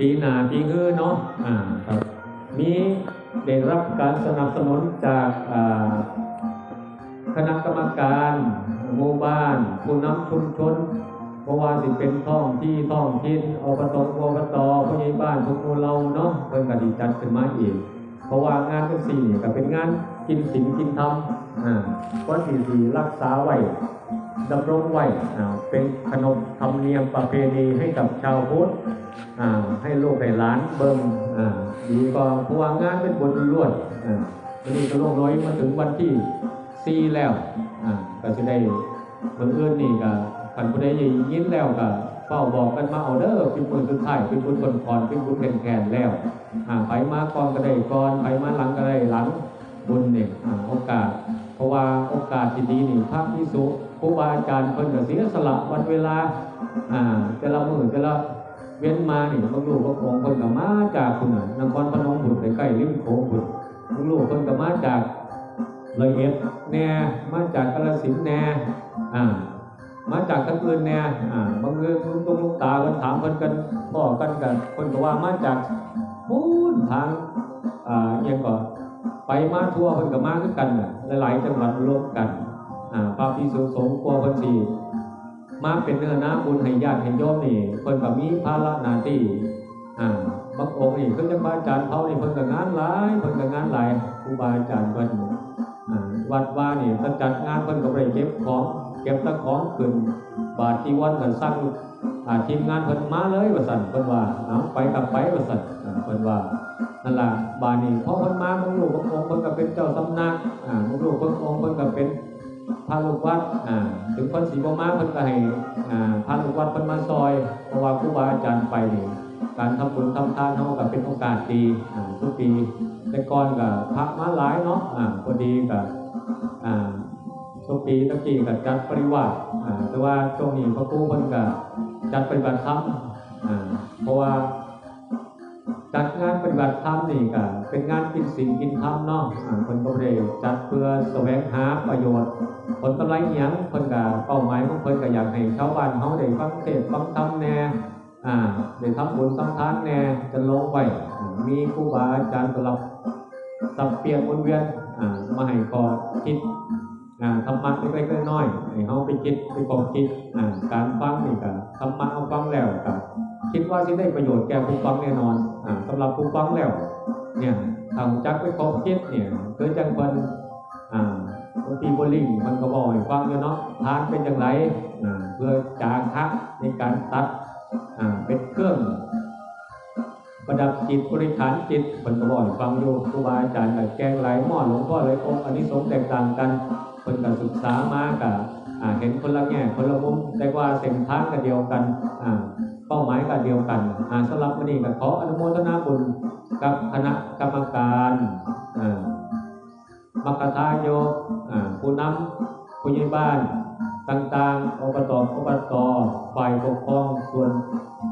ปีหนาปีงื้อเนาะอ่าครับมีได้รับการสนับสนุนจากคณะกรรมการหมู่บ้าน ผู้นำชุมชนเพราะว่าสิเป็นท้องที่ท้องถิ่นอบตอบตผู้ใหญ่บ้านทุกหมู่เราเนาะเพิ่นก็ดีจัดขึ้นมาอีกเพราะว่างานจังซี่นี่ก็เป็นงานกินศีลกินธรรมอ่าก็สิสิรักษาไว้ ดำรงไว้เป็นขนบธรรมเนียมประเพณีให้กับชาวพุทธให้ลูกให้หลานเบิ่งดีก็เพว่างานเป็นบทล้วนวันนี้ก็ลงน้อยมาถึงวันที่4แล้วก็จะได้เมื่ออื่นนี่ก็คันผู้ใดยินแล้วก็เฝ้าบอกกันมาเอาเด้อเป็นมือสุดท้ายเป็นบุญคนพรเป็นบุญแทนๆแล้วไปมาก่อนก็ได้ก่อนไปมาหลังก็ได้หลังบุญเนี่ยโอกาส เพราะว่าโอกาสที่ดีนี่พระพิสุ ครูบาอาจารย์เพิ่นก็เสียสละวันเวลาอ่าแต่ละมื้อแต่ละเว้นมานี่บางลูกบางองค์เพิ่นก็มาจากพุ่นน่ะนครพนมพุ่นใกล้ริมโขงพุ่นบางลูกเพิ่นก็มาจากร้อยเอ็ดแน่มาจากกาฬสินแน่อ่ามาจากทางอื่นแน่อ่าบางเรื่องลุงตรงลุงตาเพิ่นถามเพิ่นกันพ้อกันกันเพิ่นก็ว่ามาจากพูนทางอ่าเอิหยังก็ไปมาทั่วเพิ่นก็มาคือกันน่ะหลายๆจังหวัดรวมกัน พระภิกษุสงฆ์กลัวเพิ่นสิมาเป็นเนื้อนาบุญให้ญาติให้โยมนี่เพิ่นก็มีภาระหน้าที่อ่าบางองค์นี่คือจังบาอาจารย์เขานี่เพิ่นก็งานหลายเพิ่นก็งานหลายครูบาอาจารย์เพิ่นอ่าวัดว่านี่ถ้าจัดงานเพิ่นก็ได้เก็บของเก็บตะของขึ้นบาทที่วันกันสร้างอาทีมงานเพิ่นมาเลยว่าซั่นเพิ่นว่าเอาไปกับไปว่าซั่นเพิ่นว่านั่นล่ะบานี้พอเพิ่นมาบางลูกบางองค์เพิ่นก็เป็นเจ้าสำนักอ่าบางลูกบางองค์เพิ่นก็เป็น พระลูกวัดอ่าถึงเพิ่นสิบ่มาเพิ่นก็ให้อ่าพระลูกวัดเพิ่นมาซอยเพราะว่าครูบาอาจารย์ไปนี่การทำบุญทำทานเฮาก็เป็นโอกาสดีทุกปีแต่ก่อนก็พระมาหลายเนาะพอดีก็อ่าทุกปีตะกี้ก็จัดปริวาสอ่าแต่ว่าช่วงนี้พระครูเพิ่นก็จัดปฏิบัติธรรมเพราะว่าจัดงานปฏิบัติธรรมนี่ก็เป็นงานกินศีลกินธรรมเนาะคนก็บ่ได้จัดเพื่อแสวงหาประโยชน์ ผลกำไรอิหยังเพิ่นก็เป้าหมายของเพิ่นก็อยากให้ชาวบ้านเฮาได้ฟังเทศฟังธรรมแน่อ่าได้ทำบุญทำทานแน่จะลงไว้อ่ามีครูบาอาจารย์สลับสับเปลี่ยนวนเวียนอ่ามาให้ข้อคิดอ่าธรรมะเล็กๆน้อยๆให้เฮาไปคิดไปกองคิดอ่าการฟังนี่ก็ธรรมะเอาฟังแล้วก็คิดว่าสิได้ประโยชน์แก่ผู้ฟังแน่นอนอ่าสำหรับผู้ฟังแล้วเนี่ยทางจักไปคบคิดเนี่ยเกิดจังเพิ่นอ่า บางทีบลิงมันก็บอกให้ฟังเนาะทานเป็นจังไรเพื่อจาคะในการตัดเป็นเครื่อง ประดับจิตบริฐานจิตเพิ่นก็บอกฟังอยู่ครูบาอาจารย์แกงไหลหม้อหลวงพ่อหลยองค์อันนี้สงแตกต่างกันเพิ่นก็ศึกษามาก็อ่าเห็นคนละแง่คนละมุมแต่ว่าเส้นทางก็เดียวกันเป้าหมายก็เดียวกันสำหรับวันนี้ก็ขออนุโมทนาบุญกับคณะกรรมการ มัคคทายผู้นำผู้ใหญ่บ้าน ต่างๆอบตอบตฝ่ายปกครองส่วน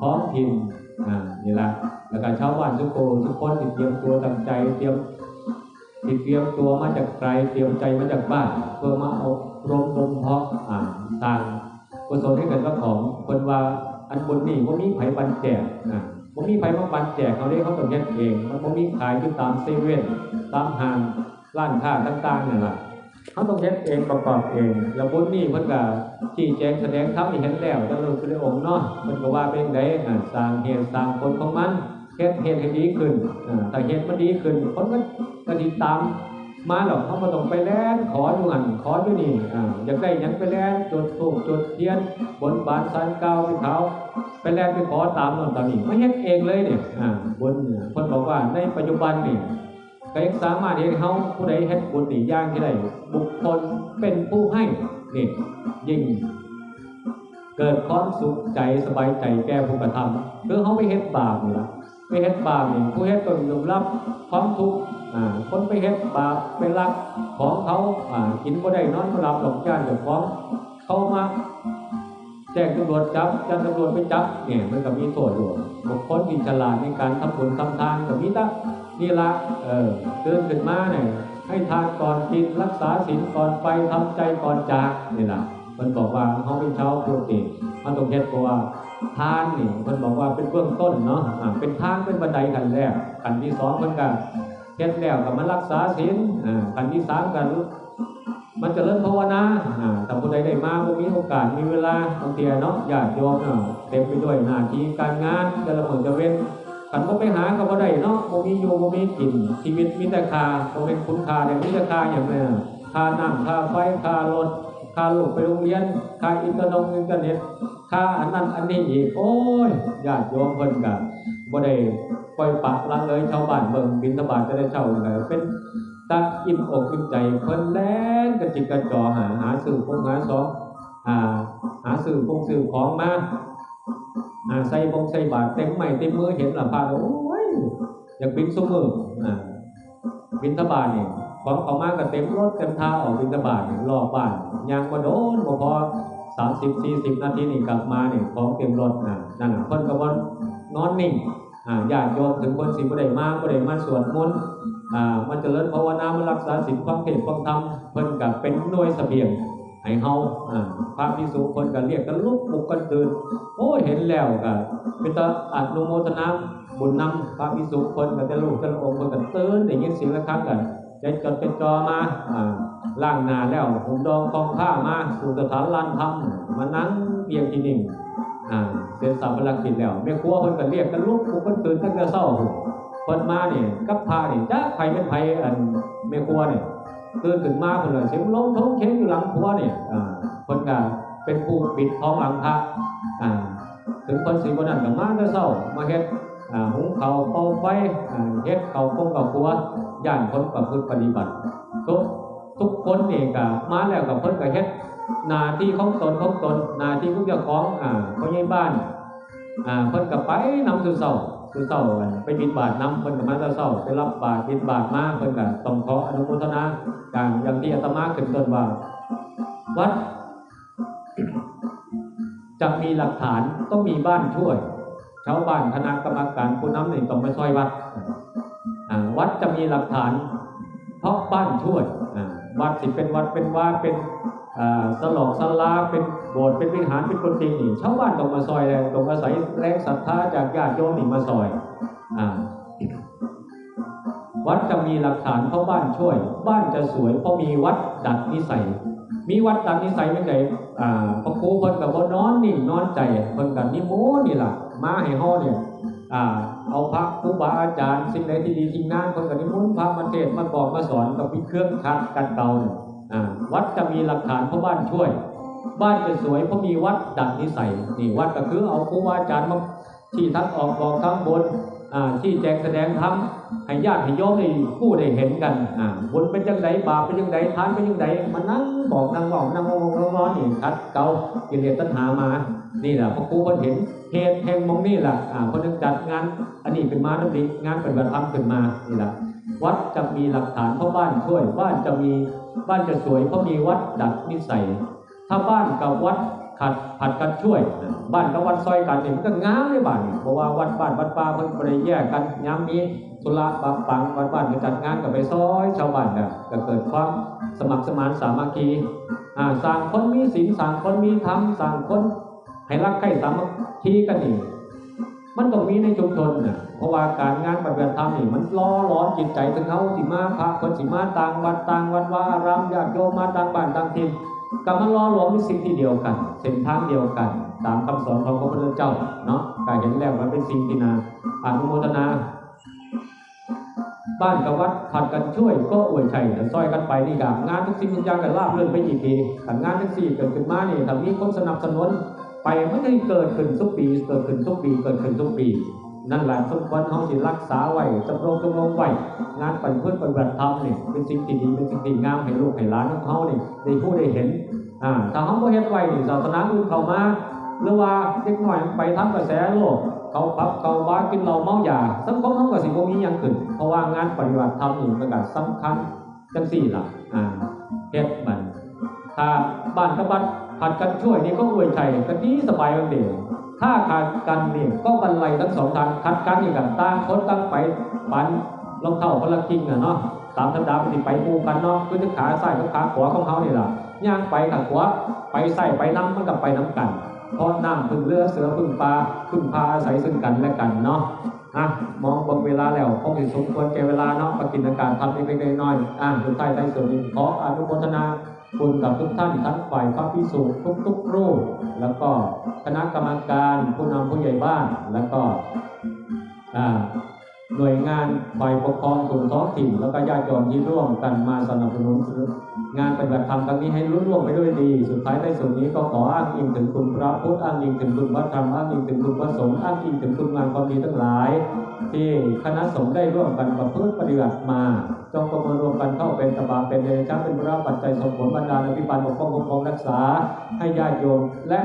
ท้องถิ่นนี่ละแล้วก็ชาวบ้านทุกคนทุกคนที่เตรียมตัวตั้งใจเตรียมที่เตรียมตัวมาจากไกลเตรียมใจมาจากบ้านเพื่อมาอบรมบ่มเพาะอ่างกุศลให้กับเจ้าของคนว่าอันบนนี่ว่ามีไผ่บันแจกนะว่ามีไผมาบันแจกเขาเรียกเขาต้องเฮ็ดเอง มันว่ามีขายอยู่ตามเซเว่นตามห้าง ร้านค้าต่างๆนั่แหละเขาต้องเฮ็ดเองประกอบเอง แล้วบนนี่เพิ่นก็ชี้แจงแสดงธรรมให้เห็นแล้วแล้วเราคือได้องค์เนาะมันก็ว่าเป็นไดอ่าสร้างเหตุสร้างผลของมันเฮ็ดเหตุให้ดีขึ้นอ่เหตุมันดีขึ้นคนก็ก็ติดตามมาหรอกเขาบ่ต้องไปแล่นขออยู่หันขออยู่นี่อ่าอยากได้ยังไปแล่นจดธูปจุดเทียนบนบานสันเก่าให้เขาไปแล่นไปขอตามนั่นตามนี้ไม่เฮ็ดเองเลยเนี่ยอ่าบนเนี่ยเพิ่นบอกว่าในปัจจุบันนี่ ก็ยังสามารถเฮ็ดให้เฮาผู้ใดเฮ็ดบุญนี่อย่างที่ได้บุคคลเป็นผู้ให้นี่ยิ่งเกิดความสุขใจสบายใจแก่ผู้กระทำคือเขาไม่เฮ็ดบาปนี่ละไม่เฮ็ดบาปนี่ผู้เฮ็ดต้องยอมรับความทุกข์คนไปเฮ็ดบาปไปลักของเขาอ่ากินบ่ได้นอนบ่หลับหลงจ้านเจ้าของเขามาแจ้งตำรวจจับจ้งตำรวจไปจับเนี่ยมันก็มีโทษอยู่บุคคลที่ฉลาดในการทำบุญทำทานก็มีแตะ นี่ละเออตื่นขึ้นมาเนี่ยให้ทานก่อนกินรักษาศีลก่อนไปทำใจก่อนจากนี่ละมันบอกว่าเขาเป็นชาวพุทธนี่มันต้องเฮ็ดเพราะว่าทานนี่เพิ่นบอกว่าเป็นเบื้องต้นเนาะเป็นทานเป็นบันไดขั้นแรกขั้นที่สองเพิ่นก็เฮ็ดแล้วก็มารักษาศีลอ่าขั้นที่สามก็มันจะเริญภาวนาอ่าถ้าผู้ใดได้มาบ่มีโอกาสมีเวลาบางทีเนาะญาติโยมเนาะเต็มไปด้วยหน้าที่การงานแต่ละมื้อจะเว้น คันบ่ไปหาก็บ่ได้เนาะบ่มีอยู่บ่มีกินชีวิตมีแต่ค่าบ่เป็นคุณค่าได้มีแต่ค่าหยังแม่ค่าน้ำค่าไฟค่ารถค่าลูกไปโรงเรียนค่าอินเทอร์น็ตอินเทอร์เน็ตค่าอันนั้นอันนี้อีกโอ้ยญาติโยมเพิ่นก็บ่ได้ปล่อยปะละเลยชาวบ้านเบิ่งบิณฑบาตจะได้เช่าเลยเป็นตาอิ่มอกอิ่มใจเพิ่นแล่นกระจิกกระจอหาหาซื้อพงหาซองอ่าหาซื้อพงซื้อของมา ใส่บงใส่บาตรเต็มไม้เต็มมือเห็นหลังพาโอ้ยอยากบินซุมืออาบินทบาทนี่ยของเขามาก็เต็มรถเต็มท่าออกบินทบาทนี่รอบบ้านยางบ่โดนพอสามสิบสี่สิบนาทีนี่กลับมาเนี่ยของเต็มรถอ่านั่นน่ะคนก็บ่นอนนิ่งอ่าญาติโยมถึงคนสิบ่ได้มาบ่ได้มาสวดมนต์อ่ามันจะเจริญภาวนามันรักษาศีลความเพียรความธรรมเพิ่นก็เป็นหน่วยเสบียง ให้เฮาอ่าพระภิกษุเพิ่นก็เรียกกันลุกลุกกันตื่นโอ้ยเห็นแล้วก็เป็นตาอนุโมทนาบุญนำพระภิกษุเพิ่นก็แต่ลูกแต่ละองค์เพิ่นก็ตื่นได้ยินเสียงะระฆังกันใจจดใจจ่อมาอ่าล่างหนาแล้วผมดองกองผ้ามาสู่สถานลานธรรมมานั่งเพียงที่นิ่งอ่าเสร็จสับพลังกินแล้วแม่ครัวเพิ่นก็เรียกกันลุกปลุกเพิ่นตื่นตั้งแต่เช้าเพิ่นมาเนี่ยกับพานี่จ้าไผเป็นไผอันแม่ครัวนี่ย ตื่นขึ้นมาเพิ่นเลยเสียงล้มท้องเข็งอยู่หลังครัวเนี่อ่าเพิ่นก็เป็นผู้ปิดท้องหลังพระอ่าถึงเพิ่นสิบ่นั้นก็มาแต่เช้ามาเฮ็ดหุงเขาเป่าไฟเฮ็ดเขาคงข้าวครัวย่านคนประพฤติปฏิบัติทุกทุกคนเองก็มาแล้วกับเพิ่นก็เฮ็ดนาที่ของตนของตนนาที่ของเจ้าของอ่าผู้ใหญ่บ้านอ่าเพิ่นก็ไปนำสู่เช้า สู่เช้าไปบิณฑบาตนำเพิ่นก็มาแต่เช้าไปรับบาตรบิณฑบาตมาเพิ่นก็ต้องขออนุโมทนาการอย่างที่อาตมาขึ้นต้นว่าวัดจะมีหลักฐานต้องมีบ้านช่วยชาวบ้านคณะกรรมการผู้นำหนี่งต้องไปช่วยวัดวัดจะมีหลักฐานเพราะบ้านช่วยวัดสิเป็นวัดเป็นว่าเป็น อ่าสลอกสลาเป็นโบสถ์เป็นวิหารเป็นกุฏินี่ชาวบ้านต้องมาซอยแรงต้องอาศัยแรงศรัทธาจากญาติโยมนี่มาซอยอ่าวัดจะมีหลักฐานเพราะบ้านช่วย บ้านจะสวยเพราะมีวัดดัดนิสัย มีวัดดัดนิสัยเป็นไงอ่าพระครูเพิ่นกับว่านอนนิ่นอนใจเพิ่นกับนิโมนี่ล่ะมาให้เฮาเนี่ยอ่าเอาพระครูบาอาจารย์สิ่งใดที่ดีที่งามคนกับนิมนต์พระมาเทศมาบอกมาสอนกับมีเครื่องคัดกันเก่าเนี่ย วัดจะมีหลักฐานเพราะบ้านช่วย บ้านจะสวยเพราะมีวัดดัดนิสัยนี่วัดก็คือเอาครูบาอาจารย์มาที่ทั้งออกบอกทั้งบนที่แจงแสดงธรรมให้ญาติให้โยมได้ผู้ได้เห็นกันบุญเป็นจังไดบาปเป็นจังไดทานเป็นจังไดมานั่งบอกนั่งบอกนั่งงงงงนี่คัดเก่ากิเลสตัณหามานี่แหละพระครูเพิ่นเห็นเหตุแห่งมองนี่แหละอ่าเพิ่นจึงจัดงานอันนี้เป็นมาน้ำดีงานเปฏิบัติธรรมขึ้นมานี่แหละวัดจะมีหลักฐานเพราะบ้านช่วยบ้านจะมี บ้านจะสวยเพราะมีวัดดัดนิสัย ถ้าบ้านกับวัดขัดผัดกันช่วย บ้านกับวัดซอยกันเนี่ยมันก็ง้ามเลยบ้านเพราะว่าวัดบ้านวัดป่าเพิ่นบ่ได้แยกกันยามมีธุระบางปังวัดบ้านก็จัดงานก็ไปซอยชาวบ้านน่ะก็เกิดความสมัครสมานสามัคคีอ่าสร้างคนมีศีลสร้างคนมีธรรมสร้างคนให้รักใคร่สามัคคีกันนี่ มันต้องมีในชุมชนน่ะเพราะว่าการงานปฏิบัติธรรมนี่มันล่อร้อนจิตใจถึงเขาสิมาพระคนสิมาต่างวัดต่างวัดว่ารามญาติโยมมาต่างบ้านต่างถิ่นก็มันล่อหลอมในสิ่งที่เดียวกันเส้นทางเดียวกันตามคำสอนของพระพุทธเจ้าเนาะก็เห็นแล้วมันเป็นสิ่งที่นาอนุโมทนา บ้านกับวัดผัดกันช่วยก็อวยชัยแต่ซอยกันไปนี่กับงานทุกสิ่งทุกอย่างกันลาบเลื่อนไปอีกทีแต่งานทั้งสี่เกิดขึ้นมาเนี่ถ้ามีคนสนับสนุน ไปไม่ได้เกิดขึ้นทุกปีเกิดขึ้นทุกปีเกิดขึ้นทุกปีนั่นแหละสมควรเขาสิรักษาไว้จำรงจำรงไว้งานปั่นเพื่อนปฏิบัติธรรมเนี่ยเป็นสิ่งที่ดีเป็นสิ่งที่งามให้ลูกให้หลานของเขาเนี่ยได้ผู้ได้เห็นอ่าถ้าเขาบ่เฮ็ดไว้นี่ศาสนาอื่นเข้ามาหรือว่าเด็กน้อยมันไปทำกระแสโลกเขาพับเขาบ้ากินเหล้าเมายาสังคมเขาก็สิบ่มีหยังขึ้นเพราะว่างานปฏิบัติธรรมนี่มันก็สำคัญจังสี่ล่ะอ่าเฮ็ดมันถ้าบ้านกับบ้าน ผัดกันช่วยนี่ก็อวยชัยกันดีสบายกันเดียวถ้าขาดกันนี่ก็บรรลัยทั้งสองทางขัดกันนี่กันต่างคนต่างไปปันรองเท้าคนละกิ่งอะเนาะตามธรรมดามันสิไปคู่กันเนาะคือที่ขาซ้ายกับขาขวาของเขาเนี่ยล่ะย่างไปกับขวาไปใส่ไปน้ำมันกับไปน้ำกันเพราะน้ำพึ่งเรือเสือพึ่งปลาพึ่งพาอาศัยซึ่งกันและกันเนาะอะมองบงเวลาแล้วคงสิสมควรแก่เวลาเนาะประกินอากาศทำเล็กๆน้อยๆอะสุดท้ายได้ส่วนนี้ขออนุโมทนา คุณกับทุกท่านทั้งฝ่ายพระพิสุทุกๆรูป แล้วก็คณะกรรมการผู้นำผู้ใหญ่บ้าน แล้วก็หน่วยงานฝ่ายปกครองส่วนท้องถิ่น แล้วก็ญาติโยมที่ร่วมกันมาสนับสนุนงานปฏิบัติธรรมครั้งนี้ให้รุ่ร่วงไปด้วยดี สุดท้ายในส่วนนี้ก็ขออ้างอิงถึงคุณพระพุทธอ้างอิงถึงคุณพระธรรมอ้างอิงถึงคุณพระสงฆ์อ้างอิงถึงคุณงานความดีทั้งหลาย ที่คณะสงฆ์ได้ร่วมกันประพฤติปฏิบัติมา จงประมวลันเข้าเป็นตบะเป็นเดชะเป็นพระปัจจัยสมผลบรรดาลอภิบาลปกป้องคุ้มครองรักษาให้ญาติโยมและ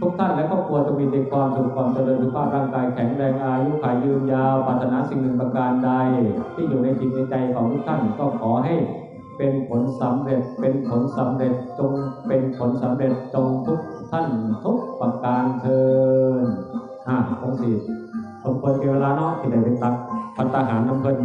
ทุกท่านและครอบครัวจงมีแต่ความสุขความเจริญสุขภาพร่างกายแข็งแรงอายุขายยืนยาวปรารถนาสิ่งหนึ่งประการใด ที่อยู่ในจิตในใจของทุกท่านก็ขอให้เป็นผลสำเร็จ เป็นผลสำเร็จจงเป็นผลสำเร็จจงทุกท่านทุกประการเทินอ่าคงสิสมควรเกเวลาเนาะที่ได้เป็นตักพัตตาหารน้ำเพลิน